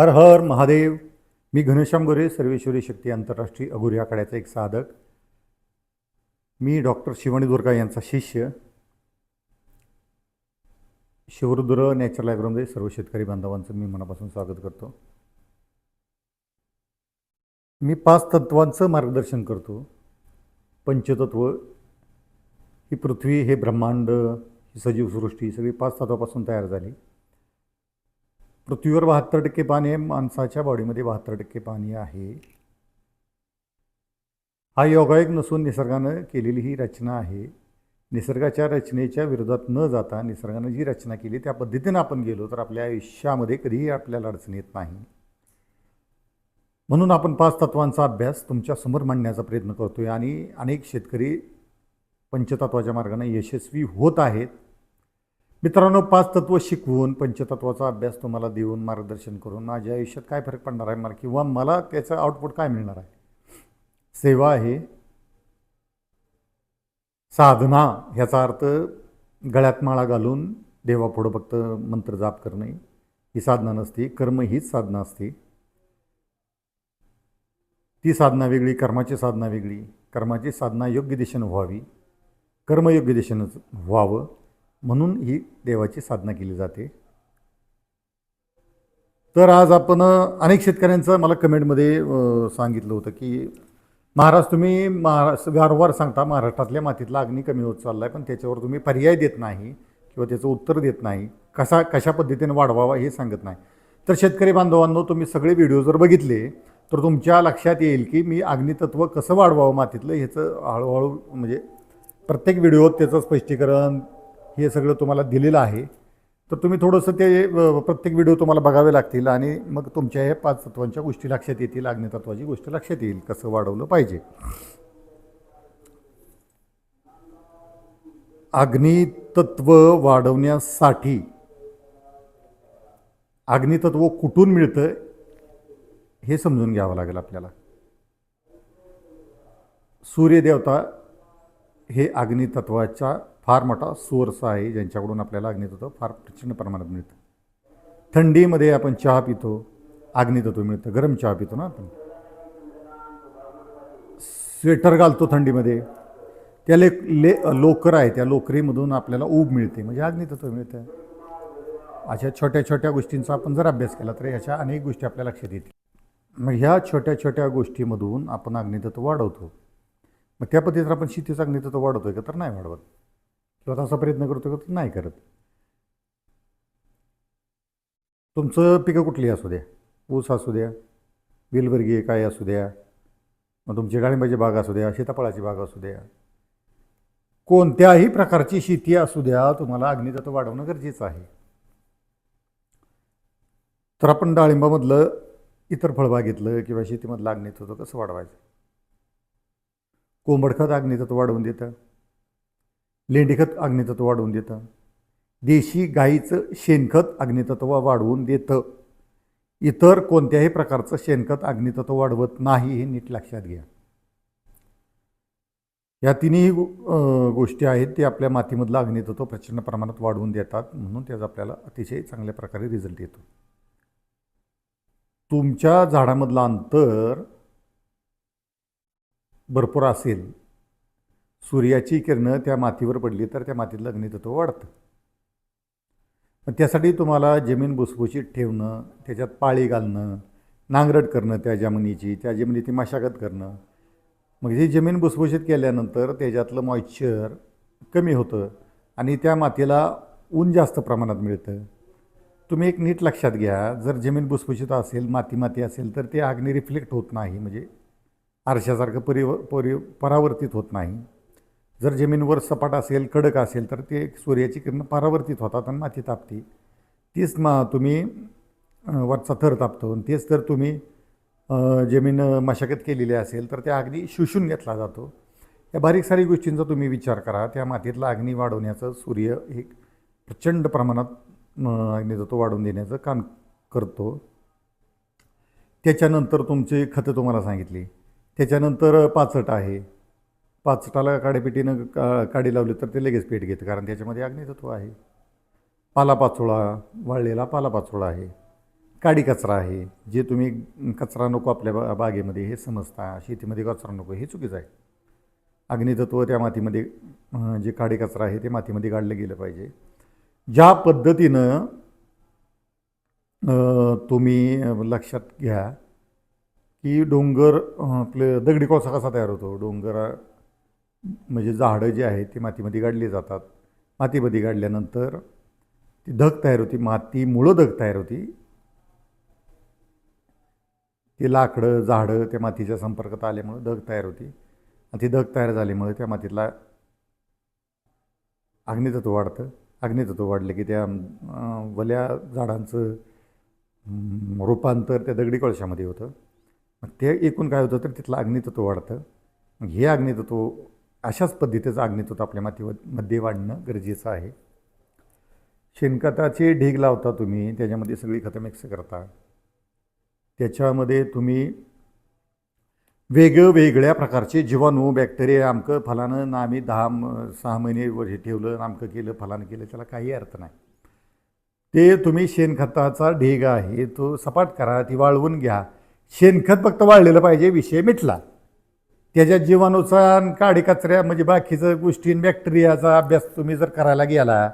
हर हर महादेव. मी घनश्याम गोरे सर्वेश्वरी शक्ती आंतरराष्ट्रीय अघोरी आखाड्याचा एक साधक. मी डॉक्टर शिवानी दुर्गा यांचा शिष्य. शिवरुद्र नॅचरल ॲग्रोमध्ये सर्व शेतकरी बांधवांचं मी मनापासून स्वागत करतो. मी पाच तत्वांचं मार्गदर्शन करतो. पंचतत्व ही पृथ्वी हे ब्रह्मांड ही सजीवसृष्टी सगळी पाच तत्वापासून तयार झाली. पृथ्वीवर बहात्तर टक्के पाणी आहे माणसाच्या बॉडीमध्ये बहात्तर टक्के पाणी आहे. हा योगायोग नसून निसर्गानं केलेली ही रचना आहे. निसर्गाच्या रचनेच्या विरोधात न जाता निसर्गानं जी रचना केली त्या पद्धतीनं आपण गेलो तर आपल्या आयुष्यामध्ये कधीही आपल्याला अडचण येत नाही. म्हणून आपण पाच तत्वांचा अभ्यास तुमच्यासमोर मांडण्याचा प्रयत्न करतो आहे आणि अनेक शेतकरी पंचतत्वाच्या मार्गाने यशस्वी होत आहेत. मित्रांनो पाच तत्व शिकवून पंचतत्वाचा अभ्यास तुम्हाला देऊन मार्गदर्शन करून माझ्या आयुष्यात काय फरक पडणार आहे मला किंवा मला त्याचं आउटपुट काय मिळणार आहे? सेवा आहे. साधना ह्याचा अर्थ गळ्यात माळा घालून देवापुढं फक्त मंत्र जाप करणे. ही साधना नसते कर्म हीच साधना असते. ती साधना वेगळी कर्माची साधना वेगळी. कर्माची साधना योग्य दिशेनं व्हावी. कर्म योग्य दिशेनं व्हावं. म्हणून ही देवाची साधना केली जाते. तर आज आपण अनेक शेतकऱ्यांचं मला कमेंटमध्ये सांगितलं होतं की महाराज तुम्ही महाराष्ट्र वारंवार सांगता महाराष्ट्रातल्या मातीतला अग्नी कमी होत चालला आहे पण त्याच्यावर तुम्ही पर्याय देत नाही किंवा त्याचं उत्तर देत नाही. कसा कशा पद्धतीने वाढवावा हे सांगत नाही. तर शेतकरी बांधवांनो तुम्ही सगळे व्हिडिओ जर बघितले तर तुमच्या लक्षात येईल की मी अग्नितत्व कसं वाढवावं मातीतलं ह्याचं हळूहळू म्हणजे प्रत्येक व्हिडिओत त्याचं स्पष्टीकरण हे सगळं तुम्हाला दिलेलं आहे. तर तुम्ही थोडंसं ते प्रत्येक व्हिडिओ तुम्हाला बघावे लागतील आणि मग तुमच्या हे पाच तत्वांच्या गोष्टी लक्षात येतील अग्नितत्वाची गोष्ट लक्षात येईल कसं वाढवलं पाहिजे. अग्नितत्व वाढवण्यासाठी अग्नितत्व कुठून मिळतं हे समजून घ्यावं लागेल आपल्याला. सूर्यदेवता हे अग्नितत्वाच्या फार मोठा सोर्स आहे ज्यांच्याकडून आपल्याला अग्नितत्व फार प्रचंड प्रमाणात मिळतं. थंडीमध्ये आपण चहा पितो अग्नितत्व मिळतं गरम चहा पितो ना आपण. स्वेटर घालतो थंडीमध्ये. त्या ले ले लोकर आहे त्या लोकरीमधून आपल्याला ऊब मिळते म्हणजे अग्नितत्व मिळतं. अशा छोट्या छोट्या गोष्टींचा आपण जर अभ्यास केला तर ह्याच्या अनेक गोष्टी आपल्या लक्षात येतील. मग ह्या छोट्या छोट्या गोष्टीमधून आपण अग्नितत्व वाढवतो. मग त्या पद्धतीनं आपण शेतीचं अग्नितत्व वाढवतो का? तर नाही वाढवत. किंवा तसा प्रयत्न करतो का? नाही करत. तुमचं पिकं कुठली असू द्या? ऊस असू द्या वेलवर्गीय काय असू द्या मग तुमची डाळिंबाची बाग असू द्या सीताफळाची बाग असू द्या. कोणत्याही प्रकारची शेती असू द्या तुम्हाला अग्नितत्व वाढवणं गरजेचं आहे. तर आपण डाळिंबामधलं इतर फळबागेतलं किंवा शेतीमधलं अग्नितत्व कसं वाढवायचं? कोंबडखत अग्नितत्व वाढवून देतं. लेंडीखत अग्नितत्व वाढवून देतं. देशी गाईचं शेणखत अग्नितत्व वाढवून देतं. इतर कोणत्याही प्रकारचं शेणखत अग्नितत्व वाढवत नाही हे नीट लक्षात घ्या. या तिन्ही गो- गोष्टी आहेत ते आपल्या मातीमधलं अग्नितत्व प्रचंड प्रमाणात वाढवून देतात म्हणून त्याचा आपल्याला अतिशय चांगल्या प्रकारे रिझल्ट येतो. तुमच्या झाडामधलं अंतर भरपूर असेल सूर्याची किरणं त्या मातीवर पडली तर त्या मातीतलं अग्नितत्व वाढतं. मग त्यासाठी तुम्हाला जमीन भुसभुशीत ठेवणं त्याच्यात पाळी घालणं नांगरट करणं त्या जमिनीची त्या जमिनीची मशागत करणं. मग ही जमीन भुसभुशीत केल्यानंतर त्याच्यातलं मॉइश्चर कमी होतं आणि त्या मातीला ऊन जास्त प्रमाणात मिळतं. तुम्ही एक नीट लक्षात घ्या जर जमीन भुसभुशीत असेल माती माती असेल तर ते अग्नी रिफ्लेक्ट होत नाही म्हणजे आरशासारखं परिव परि परावर्तित होत नाही. जर जमीनवर सपाट असेल कडक असेल तर ते सूर्याची किरणं परावर्तित होतात आणि माती तापते. तीच मा तुम्ही वरचा थर तापतो आणि तेच तर तुम्ही जमीन मशागत केलेली असेल तर त्या अग्नी शोषून घेतला जातो. या बारीक सारी गोष्टींचा तुम्ही विचार करा. त्या मातीतला अग्नी वाढवण्याचं सूर्य एक प्रचंड प्रमाणात अं, अग्नितत्व वाढवून देण्याचं काम करतो. त्याच्यानंतर तुमची खतं तुम्हाला सांगितली. त्याच्यानंतर पाचट आहे. पाचटाला काडेपेटीनं का काडी लावली तर ते लगेच पेट घेतं कारण त्याच्यामध्ये अग्नितत्व आहे. पालापाचोळा वाळलेला पालापाचोळा आहे. काडी कचरा आहे. जे तुम्ही कचरा नको आपल्या बा बागेमध्ये हे समजता शेतीमध्ये कचरा नको हे चुकीचं आहे. अग्नितत्व त्या मातीमध्ये जे काडी कचरा आहे ते मातीमध्ये काढलं गेलं पाहिजे. ज्या पद्धतीनं तुम्ही लक्षात घ्या की डोंगर आपलं दगडी कोळसा कसा तयार होतो? डोंगर म्हणजे झाडं जे आहेत ती मातीमध्ये गाडली जातात. मातीमध्ये गाडल्यानंतर ती धग तयार होती माती मुळं धग तयार होती. ती लाकडं झाडं त्या मातीच्या संपर्कात आल्यामुळं धग तयार होती. आणि ती धग तयार झाल्यामुळे त्या मातीतला अग्नितत्व वाढतं. अग्नितत्व वाढलं की त्या वल्या झाडांचं रूपांतर त्या दगडी कळशामध्ये होतं. मग ते एकूण काय होतं तर तिथलं अग्नितत्व वाढतं. मग हे अग्नितत्व अशाच पद्धतीचं अग्नितत्व आपल्या मातीमध्ये वाढणं गरजेचं आहे. शेणखताचे ढीग लावता तुम्ही त्याच्यामध्ये सगळी खतं मिक्स करता. त्याच्यामध्ये तुम्ही वेगवेगळ्या प्रकारचे जीवाणू बॅक्टेरिया आमकं फलानं ना आम्ही दहा म- सहा महिने वर हे ठेवलं आमकं केलं फलानं केलं त्याला काही अर्थ नाही. ते तुम्ही शेणखताचा ढीग आहे तो सपाट करा ती वाळवून घ्या. शेणखत फक्त वाळलेलं पाहिजे विषय मिटला. त्याच्या जीवाणूचा आणि काडी कचऱ्या म्हणजे बाकीचं गोष्टी बॅक्टेरियाचा अभ्यास तुम्ही जर करायला गेला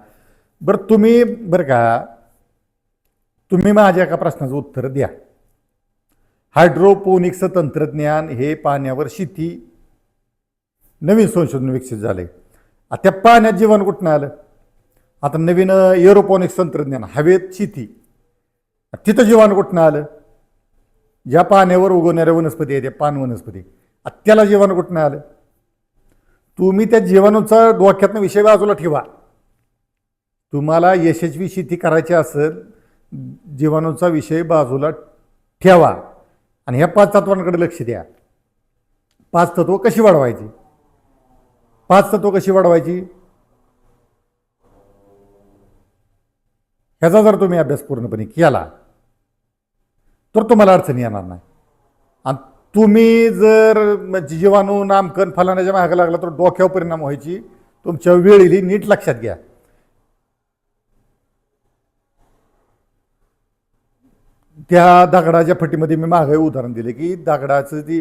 बरं तुम्ही बरं का तुम्ही माझ्या एका प्रश्नाचं उत्तर द्या. हायड्रोपोनिक्स तंत्रज्ञान हे पाण्यावर शेती नवीन संशोधन विकसित झाले आता त्या पाण्यात जीवन कुठनं आलं? आता नवीन एरोपॉनिक्स तंत्रज्ञान हवेत शेती. तिथं जीवन कुठनं आलं? ज्या पाण्यावर उगवणाऱ्या वनस्पती आहेत त्या पान वनस्पती. आता जीवाणू कुठं कुठनं आलं? तुम्ही त्या जीवाणूचा डोक्यातनं विषय बाजूला ठेवा. तुम्हाला यशस्वी शेती करायची असेल जीवाणूचा विषय बाजूला ठेवा. आणि ह्या पाच तत्वांकडे लक्ष द्या. पाच तत्व कशी वाढवायची? पाच तत्व कशी वाढवायची? ह्याचा जर तुम्ही अभ्यास पूर्णपणे केला तर तुम्हाला अडचणी येणार नाही. आणि तुम्ही जर म्हणजे जीवाणू नामकन फलाण्याच्या मागे लागला तर डोक्यावर परिणाम व्हायची. तुमच्या वेळेली नीट लक्षात घ्या. त्या दगडाच्या फटीमध्ये मी मागे उदाहरण दिले की दगडाचं ती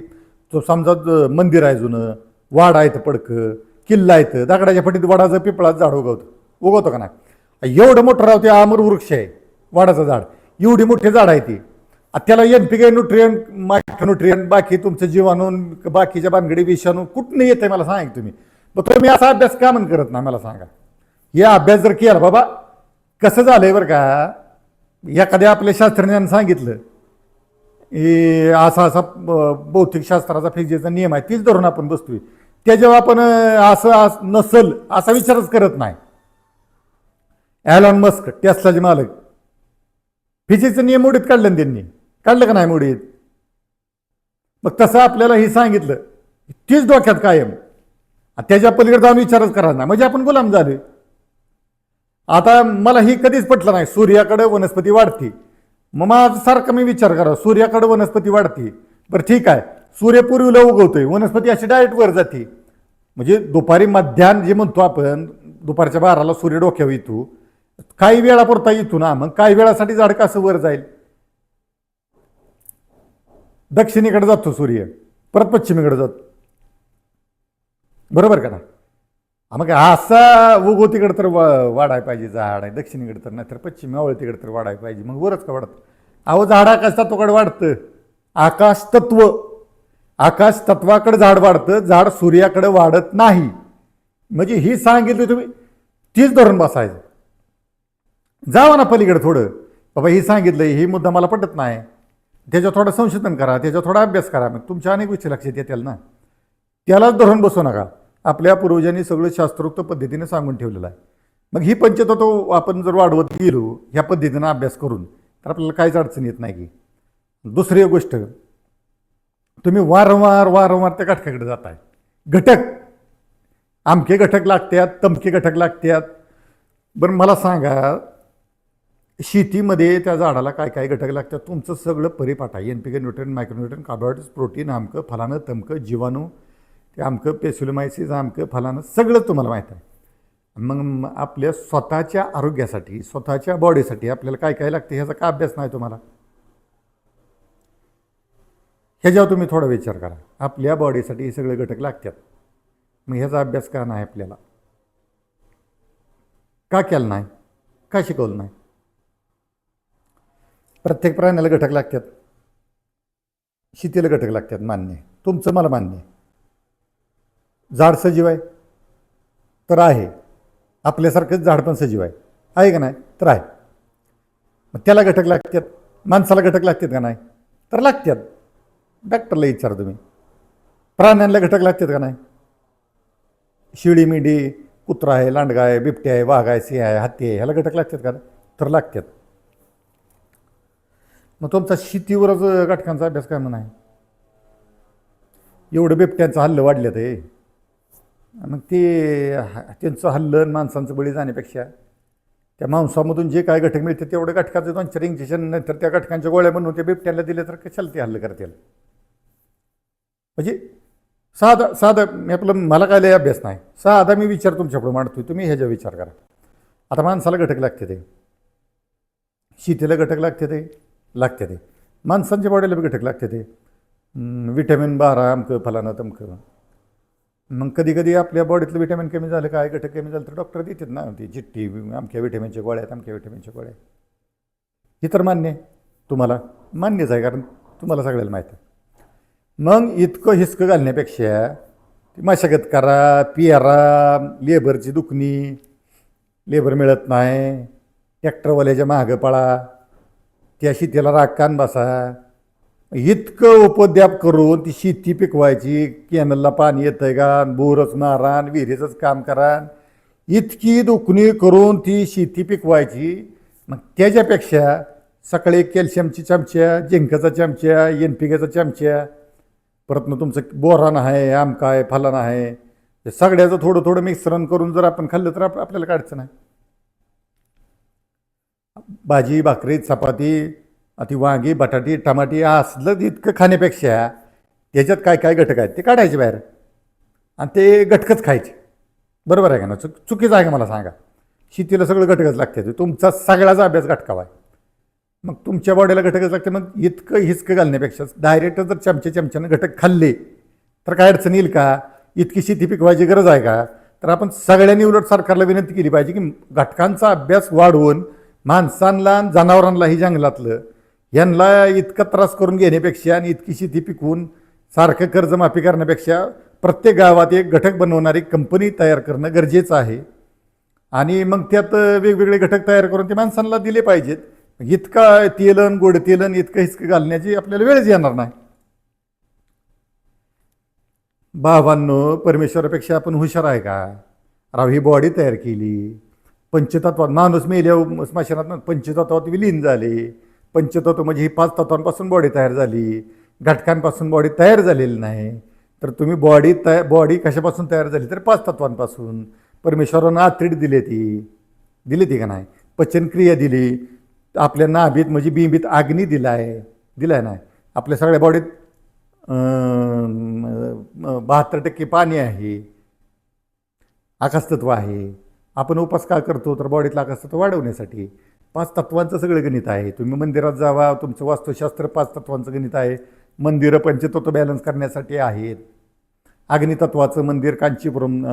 तो समजा मंदिर आहे जुनं वाडा आहे पडकं किल्ला आहे दगडाच्या फटीत वडाचं पिपळाचं झाड उगवतं. उगवतं का नाही? एवढं मोठं राहते आमर वृक्ष आहे वाडाचं झाड. एवढी मोठी झाड आहे ती. त्याला N P K nutrient micronutrient बाकी तुमचं जीवाणू बाकीच्या बांधगडी विषाणू कुठनं येते मला सांगा तुम्ही. मग तुम्ही असा अभ्यास का म्हणून करत ना मला सांगा. हे अभ्यास जर केला बाबा कसं झालंय बरं का? एखाद्या आपल्या शास्त्रज्ञानं सांगितलं की असा असा ब- भौतिकशास्त्राचा फिजिक्सचा नियम आहे तीच धरून आपण बसतोय. जेव्हा आपण असं नसल असा विचारच करत नाही. ॲलॉन मस्क टेस्लाचे मालक. फिजिक्सचा नियम उडीत काढलं ना त्यांनी. काढलं का नाही मुडीत? मग तसं आपल्याला हे सांगितलं. तीच डोक्यात कायम. त्याच्या पलीकडे जाऊन विचारच करा ना म्हणजे आपण गुलाम झाले आता मला ही कधीच पटलं नाही. सूर्याकडे वनस्पती वाढते. मग माझा सारखा मी विचार करा. सूर्याकडे वनस्पती वाढते. बरं ठीक आहे. सूर्य पूर्वीला उगवतोय. वनस्पती अशी डायरेक्ट वर जाते. म्हणजे दुपारी मध्याह्न जे म्हणतो आपण दुपारच्या बाराला सूर्य डोक्यावर येतो. काही वेळापुरता येतो ना. मग काही वेळासाठी झाड कसं वर जाईल? दक्षिणेकडे जातो सूर्य परत पश्चिमेकडे जातो. बरोबर का ना मग असा उगवतीकडे तर वा- वाढायला पाहिजे झाड आहे दक्षिणेकडे तर नाही तर पश्चिम आवळतीकडे तर वाढायला पाहिजे मग वरच का वाढतं? अहो झाड आकाश तत्वाकडे वाढतं. आकाश तत्व. आकाश तत्वाकडे झाड वाढतं झाड सूर्याकडे वाढत नाही. म्हणजे ही सांगितली तुम्ही तीच धरून बसायचं. जावा ना पलीकडे थोडं. बाबा ही सांगितलं ही मुद्दा मला पटत नाही. त्याच्यावर थोडं संशोधन करा त्याच्यावर थोडा अभ्यास करा. मग तुमच्या अनेक गोष्टी लक्षात येतील ना. त्यालाच धरून बसू नका. आपल्या पूर्वजांनी सगळं शास्त्रोक्त पद्धतीने सांगून ठेवलेलं आहे. मग ही पंचतत्व आपण जर वाढवत गेलो ह्या पद्धतीनं अभ्यास करून तर आपल्याला काहीच अडचण येत नाही की. दुसरी एक गोष्ट तुम्ही वारंवार वारंवार त्या घटकाकडे जाताय. घटक. आमके घटक लागतात तमके घटक लागतात. बरं मला सांगा शेतीमध्ये त्या झाडाला काय काय घटक लागतात तुमचं सगळं परिपाठ आहे. N P K nutrient micronutrient carbohydrates protein आमकं फलानं तमकं जीवाणू ते आमकं पेसुलमायसिस आमकं फलानं सगळं तुम्हाला माहीत आहे. मग आपल्या स्वतःच्या आरोग्यासाठी स्वतःच्या बॉडीसाठी आपल्याला काय काय लागते ह्याचा का अभ्यास नाही तुम्हाला? ह्याच्यावर तुम्ही थोडा विचार करा. आपल्या बॉडीसाठी हे सगळे घटक लागतात. मग ह्याचा अभ्यास का नाही आपल्याला? का केला नाही? का शिकवलं नाही? प्रत्येक प्राण्याला घटक लागतात. शेतीला घटक लागतात मान्य. तुमचं मला मान्य आहे. झाड सजीव आहे तर आहे. आपल्यासारखंच झाड पण सजीव आहे. आहे का नाही? तर आहे. मग त्याला घटक लागतात माणसाला घटक लागतात का नाही? तर लागतात. डॉक्टरला विचार तुम्ही. प्राण्यांना घटक लागतात का नाही? शिळी मेंढी कुत्रा आहे लांडगा आहे बिबट्या आहे वाघ आहे सिंह आहे हत्ती आहे ह्याला घटक लागतात का? तर लागतात. मग तुमचा शेतीवरच घटकांचा अभ्यास काय म्हणा आहे एवढं बिबट्यांचं हल्लं वाढलं ते मग ते त्यांचं हल्लं आणि माणसांचं बळी जाण्यापेक्षा त्या मांसामधून जे काय घटक मिळते तेवढं घटकाचं दोन चार इंजेक्शन नंतर त्या घटकांच्या गोळ्या बनवून ते बिबट्याला दिले तर कशाला ते हल्लं करतील? म्हणजे साधा साधा मी आपलं मला काय लय अभ्यास नाही. साधा मी विचार तुमच्याकडे मांडतोय तुम्ही ह्याचा विचार करा. आता माणसाला घटक लागते ते. शेतीला घटक लागते ते. लागते ते. माणसांच्या बॉडीला बी घटक लागते ते. विटॅमिन बारा अमकं फलानं तमकं. मग कधी कधी आपल्या बॉडीतलं विटॅमिन कमी झालं काय घटक कमी झालं तर डॉक्टर देतात ना ती चिठ्ठी अमक्या विटॅमिनच्या गोळ्या आहेत अमक्या विटॅमिनच्या गोळ्या आहेत. हे तर मान्य आहे तुम्हाला. मान्यच आहे कारण तुम्हाला सगळ्याला माहीत आहे. मग इतकं हिसकं घालण्यापेक्षा ती मशागत करा पियारा लेबरची दुखणी लेबर मिळत नाही ट्रॅक्टरवाल्याच्या मागं पळा. त्या शेतीला राखकान बसा. इतकं उपद्याप करून ती शेती पिकवायची कॅनलला पाणी येतंय का? बोरच मारान विहिरीचंच काम करा. इतकी दुखणी करून ती शेती पिकवायची. मग त्याच्यापेक्षा सकाळी कॅल्शियमची चमच्या जिंकाचा चमच्या एन पी केचा चमच्या परत मग तुमचं बोरान आहे आमका आहे फलान आहे हे सगळ्याचं थोडं थोडं मिश्रण करून जर आपण खाल्लं तर आपल्याला काढचं अडचण आहे? भाजी भाकरी चपाती ती वांगी बटाटी टमाटी असलं इतकं खाण्यापेक्षा त्याच्यात काय काय घटक आहेत ते काढायचे बाहेर. आणि ते घटकच खायचे. बरोबर आहे का ना चुक चुकीचं आहे का मला सांगा? शेतीला सगळं घटकच लागते तुमचा सगळ्याचा अभ्यास घटकावा आहे. मग तुमच्या बॉडीला घटकच लागते. मग इतकं हिसकं घालण्यापेक्षा डायरेक्ट जर चमचे चमच्यानं घटक खाल्ले तर काय अडचण येईल का? इतकी शेती पिकवायची गरज आहे का? तर आपण सगळ्यांनी उलट सरकारला विनंती केली पाहिजे की घटकांचा अभ्यास वाढवून माणसांना आणि जनावरांनाही जंगलातलं. यांना इतका त्रास करून घेण्यापेक्षा आणि इतकी शेती पिकवून सारखं कर्जमाफी करण्यापेक्षा प्रत्येक गावात एक घटक बनवणारी कंपनी तयार करणं गरजेचं आहे. आणि मग त्यात वेगवेगळे घटक तयार करून ते माणसांना दिले पाहिजेत. इतका तेलन गोड तेलन इतकं हिचकं घालण्याची आपल्याला वेळच येणार नाही. बाबांनो परमेश्वरापेक्षा आपण हुशार आहे का? राव ही बॉडी तयार केली. पंचतत्वात माणूस मेल्या स्मशानात पंचतत्वात विलीन झाले. पंचतत्व म्हणजे ही पाच तत्वांपासून बॉडी तयार झाली. घटकांपासून बॉडी तयार झालेली नाही. तर तुम्ही बॉडी तया बॉडी कशापासून तयार झाली? तर पाच तत्वांपासून. परमेश्वरानं आत्रीड दिली ती. दिली ती का नाही? पचनक्रिया दिली. आपल्या नाभीत म्हणजे बिंबीत अग्नी दिला आहे दिला आहे नाही. आपल्या सगळ्या बॉडीत बहात्तर टक्के पाणी आहे. आकाशतत्व आहे. आपण उपास का करतो? तर बॉडीतलं आकाशतत्व वाढवण्यासाठी. पाच तत्वांचं सगळं गणित आहे. तुम्ही मंदिरात जावा तुमचं वास्तुशास्त्र पाच तत्वांचं गणित आहे. मंदिरं पंचतत्व बॅलन्स करण्यासाठी आहेत. अग्नितत्वाचं मंदिर कांचीपुरम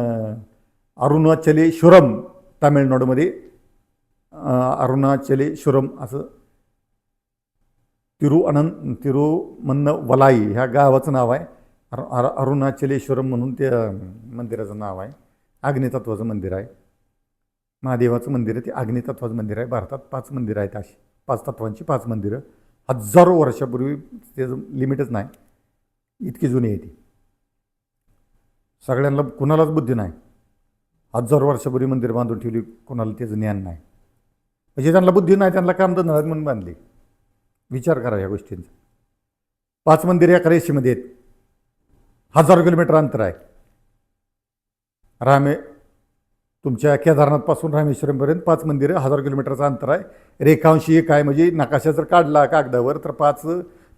अरुणाचलेश्वरम तामिळनाडूमध्ये. अरुणाचलेश्वरम असं. तिरुअनंत तिरुमन्न वलाई ह्या गावाचं नाव आहे. अरु अर अरुणाचलेश्वरम म्हणून त्या मंदिराचं नाव आहे. अग्नितत्वाचं मंदिर आहे. महादेवाचं मंदिर आहे ते अग्नितत्वाचं मंदिर आहे. भारतात पाच मंदिरं आहेत अशी. पाच तत्वांची पाच मंदिरं. हजारो वर्षापूर्वी त्याचं लिमिटच नाही. इतकी जुनी आहे ती. सगळ्यांना कुणालाच बुद्धी नाही. हजारो वर्षापूर्वी मंदिर बांधून ठेवली कोणाला त्याचं ज्ञान नाही. म्हणजे त्यांना बुद्धी नाही त्यांना कामधंदा नाही म्हणून बांधली. विचार करा या गोष्टींचा. पाच मंदिरं एका रेषेमध्ये आहेत. हजारो किलोमीटर अंतर आहे. रामे तुमच्या केदारनाथपासून रामेश्वरमपर्यंत पाच मंदिरं हजार किलोमीटरचं अंतर आहे. रेखांशी एक आहे म्हणजे नकाशा जर काढला कागदावर तर पाच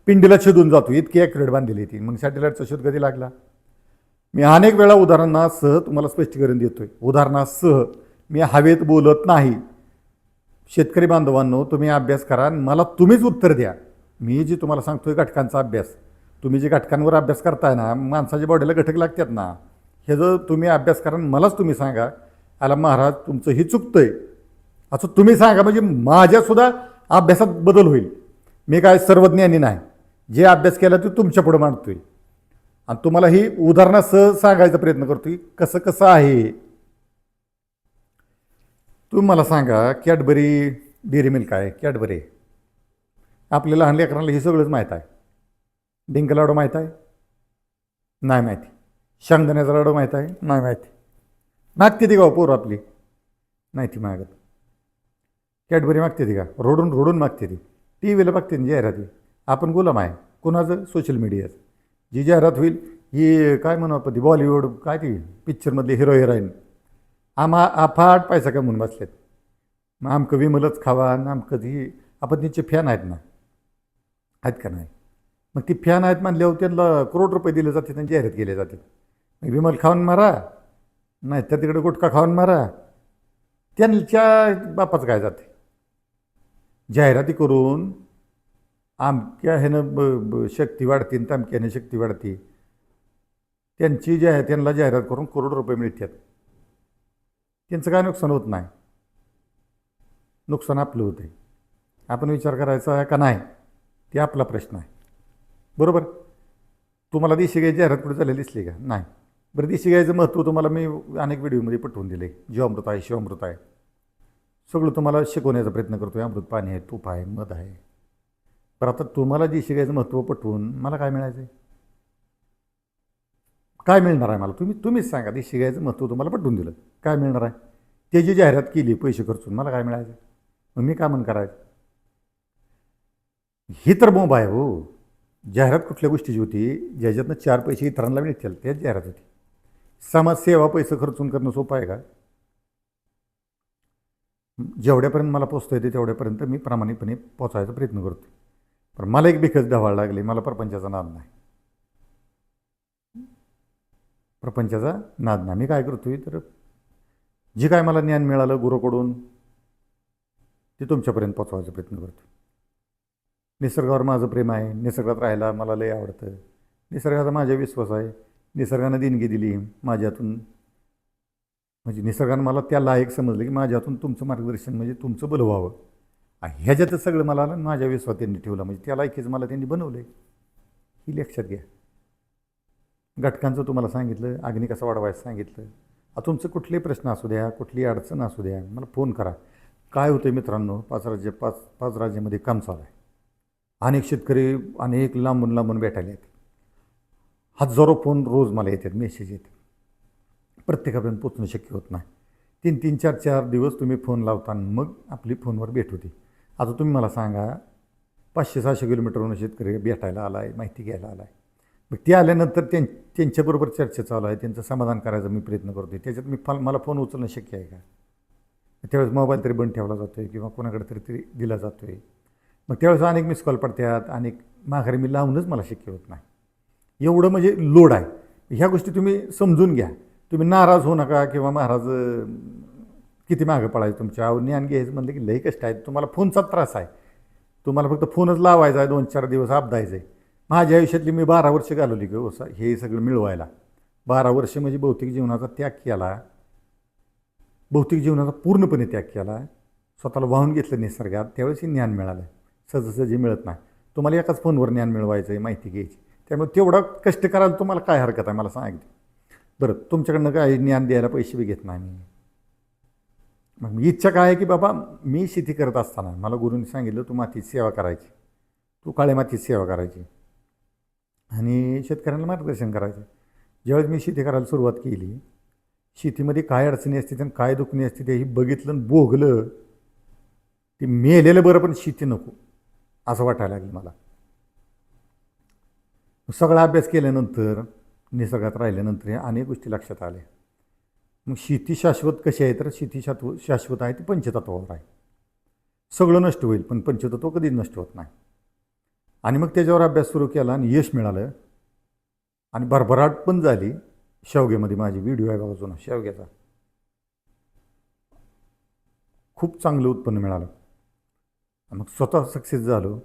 पिंडीला छेदून जातो. इतकी ॲक्युरेट बांधलेली ती. मग सॅटेलाईटचा शोध कधी लागला? मी अनेक वेळा उदाहरणासह तुम्हाला स्पष्टीकरण देतोय. उदाहरणासह मी हवेत बोलत नाही. शेतकरी बांधवांनो तुम्ही अभ्यास करा आणि मला तुम्हीच उत्तर द्या. मी जे तुम्हाला सांगतोय घटकांचा अभ्यास. तुम्ही जे घटकांवर अभ्यास करताय ना माणसाच्या बॉडीला घटक लागतात ना. हे जर तुम्ही अभ्यास करा आणि मलाच तुम्ही सांगा आला महाराज तुमचं हे चुकतंय. असं तुम्ही सांगा म्हणजे माझ्यासुद्धा अभ्यासात बदल होईल. मी काय सर्वज्ञानी नाही. जे अभ्यास केला ते तुमच्यापुढे मांडतोय. आणि तुम्हाला ही उदाहरणासह सांगायचा प्रयत्न करतोय कसं कसं आहे तुम्ही मला सांगा कॅडबरी डेअरी मिल्क आहे कॅडबरी. आपल्या लहान लेकरांना हे सगळंच माहीत आहे. डिंक लाडू माहीत आहे? नाही माहिती. शेंगदाण्याचा लाडू माहीत आहे? नाही माहिती. मागते ती का पोर पोरं आपली? नाही ती मागत. कॅडबरी मागते ती का? रोडून रोडून मागते ती. टी व्हीला मागते ना जाहिराती. आपण गुलाम आहे. कोणाचं? सोशल मीडियाचं. जी जाहिरात होईल ही काय म्हणू आपण ती? बॉलिवूड काय ती पिक्चरमधली हिरो हिरोईन. आम्हा आफाट पैसा कमवून बसलेत. मग आमकं विमलच खावा आणि आमकं ती आपण त्यांचे फॅन आहेत ना? आहेत का नाही? मग ती फॅन आहेत म्हणल्यावर त्यांना करोड रुपये दिले जाते त्यांनी जाहिरात केले जाते. मग विमल खाऊन मारा. नाही तर तिकडे गुटखा खाऊन मारा. त्यांच्या बापाचं काय जाते? जाहिराती करून आमक्या ह्यानं ब ब शक्ती वाढते आणि तमक्याने शक्ती वाढते. त्यांची जाहिरात त्यांना जाहिरात करून करोड रुपये मिळतात. त्यांचं काय नुकसान होत नाही? नुकसान आपलं होतं आहे आपण विचार करायचा आहे का नाही? ते आपला प्रश्न आहे. बरोबर? तुम्हाला दिशी काही जाहिरात कुठे झालेली दिसली का? नाही. बरं देशी गायचं महत्त्व तुम्हाला मी अनेक व्हिडिओमध्ये पटवून दिले जीवामृत आहे शिवामृत आहे. सगळं तुम्हाला शिकवण्याचा प्रयत्न करतो आहे अमृत पाणी आहे तूप आहे मध आहे. पण आता तुम्हाला देशी गायचं महत्त्व पटवून मला काय मिळायचं आहे काय मिळणार आहे मला? तुम्ही तुम्हीच सांगा. देशी गायचं महत्त्व तुम्हाला पटवून दिलं. काय मिळणार आहे? त्याची जाहिरात केली पैसे खर्चून मला काय मिळायचं मग मी काय म्हण करायचं? ही तर बोंब आहे हो. जाहिरात कुठल्या गोष्टीची होती? ज्याच्यातनं चार पैसे इतरांना मिळतील त्याच जाहिरात होती. समाजसेवा पैसे खर्चून करणं सोपं आहे का? जेवढ्यापर्यंत मला पोचता येते तेवढ्यापर्यंत मी प्रामाणिकपणे पोचायचा प्रयत्न करतो पण मला एक बिकच ढवाळ लागली मला प्रपंचाचा नाद नाही. प्रपंचाचा नाद नाही. मी काय करतोय तर जे काय मला ज्ञान मिळालं गुरुकडून ते तुमच्यापर्यंत पोचवायचा प्रयत्न करतो निसर्गावर माझं प्रेम आहे निसर्गात राहायला मला लय आवडतं. निसर्गाचा माझा विश्वास आहे. निसर्गानं देणगी दिली माझ्यातून. म्हणजे निसर्गानं मला त्या लायक समजलं की माझ्यातून तुमचं मार्गदर्शन म्हणजे तुमचं बल व्हावं ह्याच्यात सगळं मला माझ्या विश्वास त्यांनी ठेवला. म्हणजे त्या लायकीच मला त्यांनी बनवलं आहे ही लक्षात घ्या. घटकांचं तुम्हाला सांगितलं अग्नी कसा वाढवायचं सांगितलं. तुमचं कुठलेही प्रश्न असू द्या कुठली अडचण असू द्या मला फोन करा. काय होतं मित्रांनो पाच राज्य पाच पाच राज्यामध्ये काम चालू आहे. अनेक शेतकरी अनेक लांबून लांबून भेटायला आहेत हजारो फोन रोज मला येतात मेसेज येतात. प्रत्येकापर्यंत पोचणं शक्य होत नाही. तीन तीन चार चार दिवस तुम्ही फोन लावता मग आपली फोनवर भेट होती. आता तुम्ही मला सांगा पाचशे सहाशे किलोमीटरवरून शेतकरी भेटायला आला आहे माहिती घ्यायला आला आहे मग ते आल्यानंतर त्यां त्यांच्याबरोबर चर्चा चालू आहे त्यांचं समाधान करायचा मी प्रयत्न करतो त्याच्यात मी फा मला फोन उचलणं शक्य आहे का? त्यावेळेस मोबाईल तरी बंद ठेवला जातो आहे किंवा कोणाकडे तरी तरी दिला जातो आहे मग त्यावेळेस अनेक मिस कॉल पडतात अनेक माघारी मी लावूनच मला शक्य होत नाही. एवढं म्हणजे लोड आहे. ह्या गोष्टी तुम्ही समजून घ्या. तुम्ही नाराज होऊ नका किंवा महाराज किती मागं पडायचं तुमच्या? ज्ञान घ्यायचं म्हणलं की लई कष्ट आहे तुम्हाला फोनचा त्रास आहे. तुम्हाला फक्त फोनच लावायचा आहे दोन चार दिवस अपदायचं आहे माझ्या आयुष्यातली मी बारा वर्ष घालवली की हो असं हे सगळं मिळवायला. बारा वर्ष म्हणजे भौतिक जीवनाचा त्याग केला. भौतिक जीवनाचा पूर्णपणे त्याग केला. स्वतःला वाहून घेतलं निसर्गात. त्यावेळेस ज्ञान मिळालं. सहजसहजी मिळत नाही. तुम्हाला एकाच फोनवर ज्ञान मिळवायचं आहे माहिती घ्यायची. त्यामुळे तेवढा कष्ट करायला तुम्हाला काय हरकत आहे? मला सांगते बरं तुमच्याकडनं काय ज्ञान द्यायला पैसे बी घेत नाही मग मी इच्छा काय आहे की बाबा मी शेती करत असताना मला गुरुंनी सांगितलं तू मातीची सेवा करायची. तू काळ्या मातीची सेवा करायची. आणि शेतकऱ्यांना मार्गदर्शन करायचं. ज्यावेळेस मी शेती करायला सुरुवात केली शेतीमध्ये काय अडचणी असते आणि काय दुखणी असते ते बघितलं आणि भोगलं ते मेलेलं बरं पण शेती नको असं वाटायला लागलं मला. सगळा अभ्यास केल्यानंतर निसर्गात राहिल्यानंतर हे अनेक गोष्टी लक्षात आल्या. मग शेती शाश्वत कशी आहे? तर शेती शात्व शाश्वत आहे ती पंचतत्वावर आहे. सगळं नष्ट होईल पण पंचतत्व कधीच नष्ट होत नाही. आणि मग त्याच्यावर अभ्यास सुरू केला आणि यश मिळालं. आणि भरभराट पण झाली. शेवग्यामध्ये माझी व्हिडिओ आहे बघा जुना शेवग्याचा. खूप चांगलं उत्पन्न मिळालं. मग स्वतः सक्सेस झालो.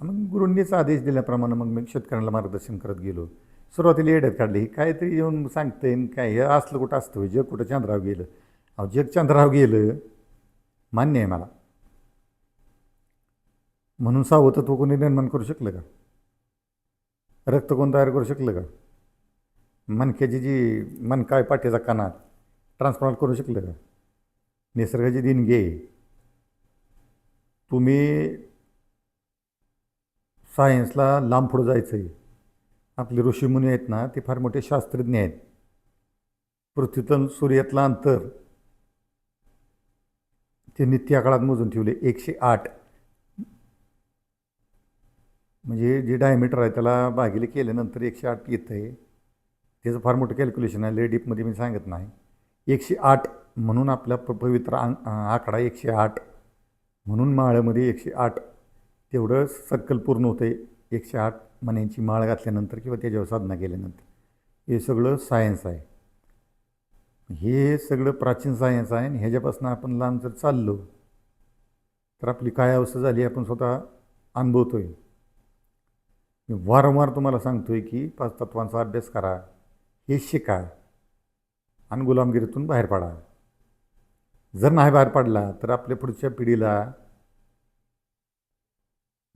मग गुरूंनीच आदेश दिल्याप्रमाणे मग मी शेतकऱ्यांना मार्गदर्शन करत गेलो. सुरुवातीला येड्यात काढली. ही काहीतरी येऊन सांगते काय हे असलं कुठं असतं जग कुठं चंद्राव गेलं? अहो जग चंद्राव गेलं. मान्य आहे मला. म्हणून सावतत्व कोणी निर्माण करू शकलं का? रक्त कोण तयार करू शकलं का? मनक्याची जी मनकाय पाठीचा कानात ट्रान्सप्लांट करू शकलं का? निसर्गाची देणगी आहे. तुम्ही सायन्सला लांब पुढं जायचं आहे आपले ऋषीमुनी आहेत ना ते फार मोठे शास्त्रज्ञ आहेत. पृथ्वीतून सूर्यातलं अंतर ते नित्य आकाळात मोजून ठेवले एकशे आठ. म्हणजे जे डायमीटर आहे त्याला भागिले केल्यानंतर एकशे आठ येतं आहे त्याचं फार मोठं कॅल्क्युलेशन आहे लेडीपमध्ये मी सांगत नाही. एकशे आठ म्हणून आपला प पवित्र आं आकडा एकशे आठ. म्हणून माळ्यामध्ये एकशे आठ. तेवढं सकल पूर्ण होतं आहे एकशे आठ मण्यांची माळ घातल्यानंतर किंवा त्याच्यावर साधना केल्यानंतर. हे सगळं सायन्स आहे. हे सगळं प्राचीन सायन्स आहे आणि ह्याच्यापासून आपण लांब जर चाललो तर आपली काय अवस्था झाली आपण स्वतः अनुभवतो आहे मी वारंवार तुम्हाला सांगतो आहे की पाच तत्वांचा अभ्यास करा हे शिका आणि गुलामगिरीतून बाहेर पडा. जर नाही बाहेर पडला तर आपल्या पुढच्या पिढीला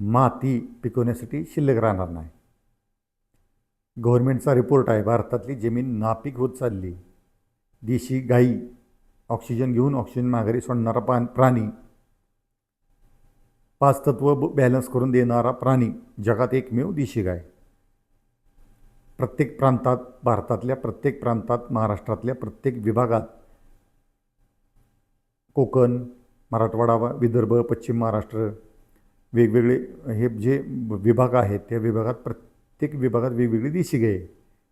माती पिकवण्यासाठी शिल्लक राहणार नाही. गव्हर्मेंटचा रिपोर्ट आहे भारतातली जमीन नापीक होत चालली. देशी गाई ऑक्सिजन घेऊन ऑक्सिजन माघारी सोडणारा पान प्राणी. पाच तत्व ब- बॅलन्स करून देणारा प्राणी जगात एकमेव देशी गाय. प्रत्येक प्रांतात भारतातल्या प्रत्येक प्रांतात महाराष्ट्रातल्या प्रत्येक विभागात कोकण मराठवाडा विदर्भ पश्चिम महाराष्ट्र वेगवेगळे हे जे विभाग आहेत त्या विभागात प्रत्येक विभागात वेगवेगळी देशी आहे.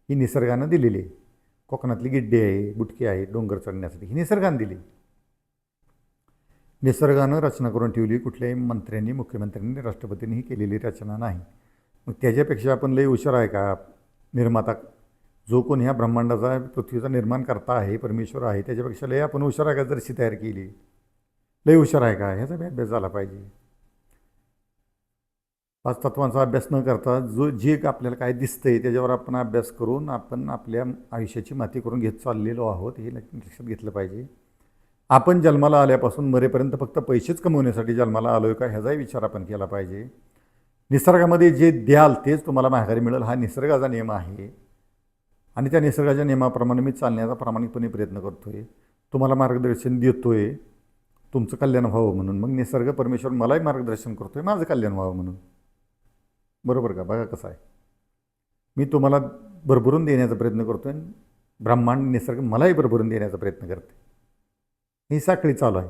ही निसर्गानं दिलेली आहे. कोकणातली गिड्डी आहे बुटकी आहे डोंगर चढण्यासाठी ही निसर्गानं दिली निसर्गानं रचना करून ठेवली कुठल्याही मंत्र्यांनी मुख्यमंत्र्यांनी राष्ट्रपतींनी ही केलेली रचना नाही. मग त्याच्यापेक्षा आपण लई हुशार आहे का? निर्माता जो कोण ह्या ब्रह्मांडाचा पृथ्वीचा निर्माण करता आहे परमेश्वर आहे त्याच्यापेक्षा लय आपण हुशार आहे का? जरशी तयार केली. लई हुशार आहे का? ह्याचा अभ्यास झाला पाहिजे. पाच तत्वांचा अभ्यास न करता जो जे आपल्याला काय दिसतंय त्याच्यावर आपण अभ्यास करून आपण आपल्या आयुष्याची माती करून घेत चाललेलो आहोत हे नक्की लक्षात घेतलं पाहिजे. आपण जन्माला आल्यापासून मरेपर्यंत फक्त पैसेच कमवण्यासाठी जन्माला आलो आहे का ह्याचाही विचार आपण केला पाहिजे. निसर्गामध्ये जे द्याल तेच तुम्हाला माघारी मिळेल हा निसर्गाचा नियम आहे. आणि त्या निसर्गाच्या नियमाप्रमाणे मी चालण्याचा प्रामाणिकपणे प्रयत्न करतो आहे तुम्हाला मार्गदर्शन देतो आहे तुमचं कल्याण व्हावं म्हणून. मग निसर्ग परमेश्वर मलाही मार्गदर्शन करतो आहे माझं कल्याण व्हावं म्हणून. बरोबर का? बघा कसं आहे. मी तुम्हाला भरभरून देण्याचा प्रयत्न करतो आहे ब्रह्मांड निसर्ग मलाही भरभरून देण्याचा प्रयत्न करते. ही साखळी चालू आहे.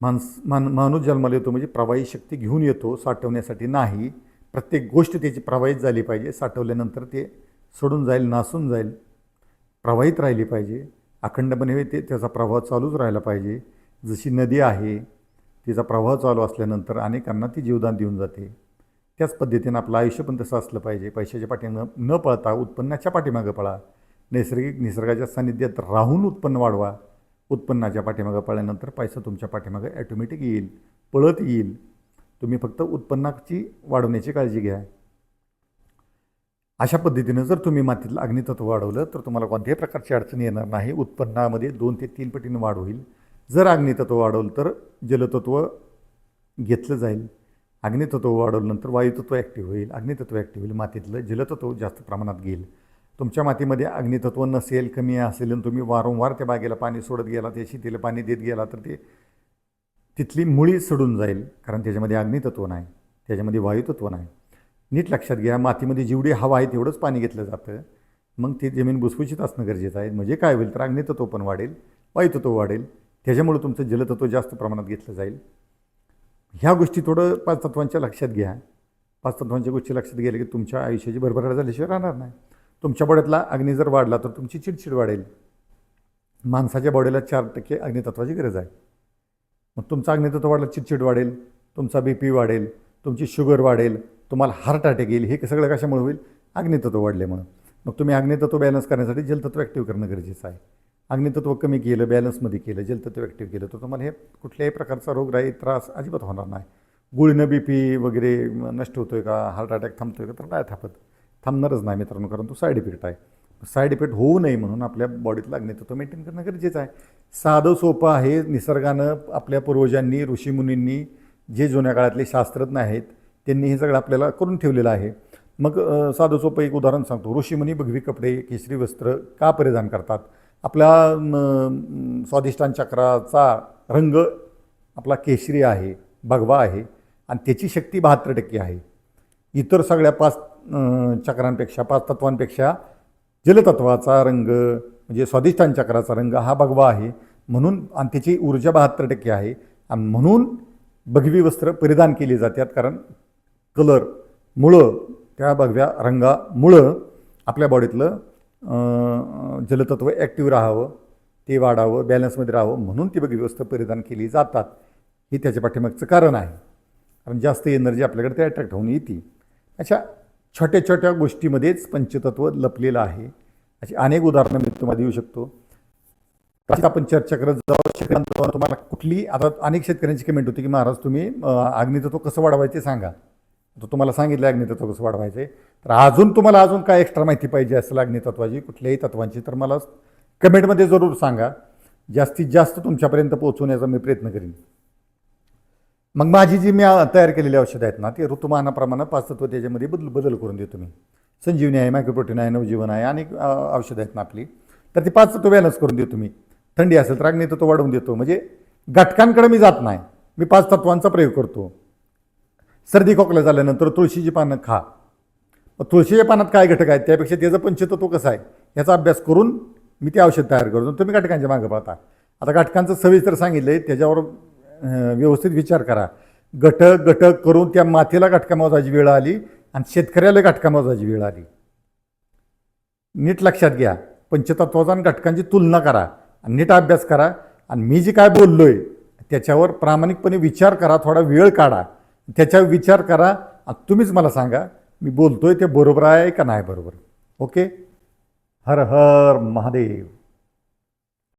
माणस मान माणूस जन्माला येतो म्हणजे प्रवाही शक्ती घेऊन येतो साठवण्यासाठी नाही. प्रत्येक गोष्ट त्याची प्रवाहित झाली पाहिजे. साठवल्यानंतर ते सोडून जाईल नासून जाईल. प्रवाहित राहिली पाहिजे. अखंडपणे ते त्याचा प्रवाह चालूच राहिला पाहिजे. जशी नदी आहे तिचा प्रवाह चालू असल्यानंतर अनेकांना ती जीवदान देऊन जाते. त्याच पद्धतीनं आपलं आयुष्य पण तसं असलं पाहिजे. पैशाच्या पाठीमागं न पळता उत्पन्नाच्या पाठीमागं पळा. नैसर्गिक निसर्गाच्या सानिध्यात राहून उत्पन्न वाढवा. उत्पन्नाच्या पाठीमागं पळल्यानंतर पैसा तुमच्या पाठीमागं ॲटोमॅटिक येईल. पळत येईल. तुम्ही फक्त उत्पन्नाची वाढवण्याची काळजी घ्या. अशा पद्धतीनं जर तुम्ही मातीतलं अग्नितत्व वाढवलं तर तुम्हाला कोणत्याही प्रकारची अडचण येणार नाही. उत्पन्नामध्ये दोन ते तीन पटीनं वाढ होईल. जर अग्नितत्व वाढवलं तर जलतत्व घेतलं जाईल. अग्नितत्व वाढवल्यानंतर वायुतत्व ॲक्टिव्ह होईल अग्नितत्व ॲक्टिव्ह होईल मातीतलं जलतत्व जास्त प्रमाणात घेईल. तुमच्या मातीमध्ये अग्नितत्व नसेल कमी असेल आणि तुम्ही वारंवार त्या बागेला पाणी सोडत गेला त्या शेतीला पाणी देत गेला तर ते तिथली मुळी सडून जाईल कारण त्याच्यामध्ये अग्नितत्व नाही त्याच्यामध्ये वायुतत्व नाही. नीट लक्षात घ्या मातीमध्ये जेवढी हवा आहे तेवढंच पाणी घेतलं जातं. मग ती जमीन भुसभुशीत असणं गरजेचं आहे. म्हणजे काय होईल तर अग्नितत्व पण वाढेल वायुतत्व वाढेल त्याच्यामुळे तुमचं जलतत्व जास्त प्रमाणात घेतलं जाईल. ह्या गोष्टी थोडं पाच तत्वांच्या लक्षात घ्या. पाच तत्वांच्या गोष्टी लक्षात गेल्या की तुमच्या आयुष्याची भरभराट झाल्याशिवाय राहणार नाही. तुमच्या बॉड्यातला अग्नी जर वाढला तर तुमची चिडचिड वाढेल. माणसाच्या बॉडीला चार टक्के अग्नितत्वाची गरज आहे. मग तुमचा अग्नितत्व वाढला चिडचिड वाढेल तुमचा बी पी वाढेल तुमची शुगर वाढेल तुम्हाला हार्ट अटॅक येईल हे सगळं कशामुळे होईल? अग्नितत्व वाढल्यामुळं. मग तुम्ही अग्नितत्व बॅलन्स करण्यासाठी जलतत्व ॲक्टिव्ह करणं गरजेचं आहे. अग्नितत्व कमी केलं बॅलन्समध्ये केलं जलतत्व ॲक्टिव्ह केलं तर तुम्हाला हे कुठल्याही प्रकारचा रोगराई त्रास अजिबात होणार नाही. गुळीनं बी पी वगैरे नष्ट होतो आहे का हार्ट अटॅक थांबतोय का तर नाही थांबत? थांबणारच नाही मित्रांनो कारण तो साईड इफेक्ट आहे. साईड इफेक्ट होऊ नये म्हणून आपल्या बॉडीत अग्नितत्व मेंटेन करणं गरजेचं आहे. साधं सोपं आहे निसर्गानं आपल्या पूर्वजांनी ऋषीमुनींनी जे जुन्या काळातले शास्त्रज्ञ आहेत त्यांनी हे सगळं आपल्याला करून ठेवलेलं आहे. मग साधं सोपं एक उदाहरण सांगतो. ऋषीमुनी भगवी कपडे केशरी वस्त्र का परिधान करतात? आपल्या म, चक्राचा रंग आपला केशरी आहे भगवा आहे आणि त्याची शक्ती बहात्तर टक्के आहे. इतर सगळ्या पाच चक्रांपेक्षा पाच तत्वांपेक्षा जलतत्वाचा रंग म्हणजे स्वादिष्टान चक्राचा रंग हा भगवा आहे. म्हणून आणि त्याची ऊर्जा बहात्तर टक्के आहे. आणि म्हणून भगवी वस्त्र परिधान केली जातात कारण कलर मुळं त्या भगव्या रंगामुळं आपल्या बॉडीतलं जलतत्व ॲक्टिव्ह राहावं ते वाढावं बॅलन्समध्ये राहावं म्हणून ती बघ व्यवस्था परिधान केली जातात. हे त्याच्या पाठीमागचं कारण आहे. कारण जास्त एनर्जी आपल्याकडे ते अट्रॅक्ट होऊन येते अशा छोट्या छोट्या गोष्टीमध्येच पंचतत्व लपलेलं आहे. अशी अनेक उदाहरणं मी तुम्हाला देऊ शकतो. आपण चर्चा करत जाऊ शकतो तुम्हाला कुठली आता अनेक शेतकऱ्यांची कमेंट होती की महाराज तुम्ही अग्नितत्व कसं वाढवायचं ते सांगा. तर तुम्हाला सांगितलं अग्नितत्व कसं वाढवायचं तर अजून तुम्हाला अजून काय एक्स्ट्रा माहिती पाहिजे असेल अग्नितत्वाची कुठल्याही तत्वांची तर मला कमेंटमध्ये जरूर सांगा. जास्तीत जास्त तुमच्यापर्यंत पोहोचवण्याचा मी प्रयत्न करीन. मग माझी जी मी तयार केलेली औषधं आहेत ना ते ऋतुमानाप्रमाणे पाच तत्व त्याच्यामध्ये बदल बदल करून देतो मी. संजीवनी आहे मायक्रोप्रोटीन आहे नवजीवन आहे अनेक औषधं आहेत ना आपली. तर ती पाच तत्व बॅलन्स करून देतो मी. थंडी असेल तर अग्नितत्व वाढवून देतो. म्हणजे घटकांकडे मी जात नाही. मी पाच तत्वांचा प्रयोग करतो. सर्दी खोकला झाल्यानंतर तुळशीची पानं खा. तुळशीच्या पानात काय घटक आहेत? त्यापेक्षा त्याचं पंचतत्व कसं आहे? याचा अभ्यास करून मी ते औषध तयार करतो. तुम्ही घटकांच्या मागं पाहता आता घटकांचं सविस्तर सांगितलं आहे त्याच्यावर व्यवस्थित विचार करा. घटक घटक करून त्या मातीला घटका मोजायची वेळ आली आणि शेतकऱ्याला घटका मोजायची वेळ आली. नीट लक्षात घ्या. पंचतत्वाचा आणि घटकांची तुलना करा. आणि नीट अभ्यास करा. आणि मी जे काय बोललो आहे त्याच्यावर प्रामाणिकपणे विचार करा. थोडा वेळ काढा. त्याच्यावर विचार करा. आणि तुम्हीच मला सांगा मी बोलतोय ते बरोबर आहे का नाही बरोबर? ओके? हर हर महादेव.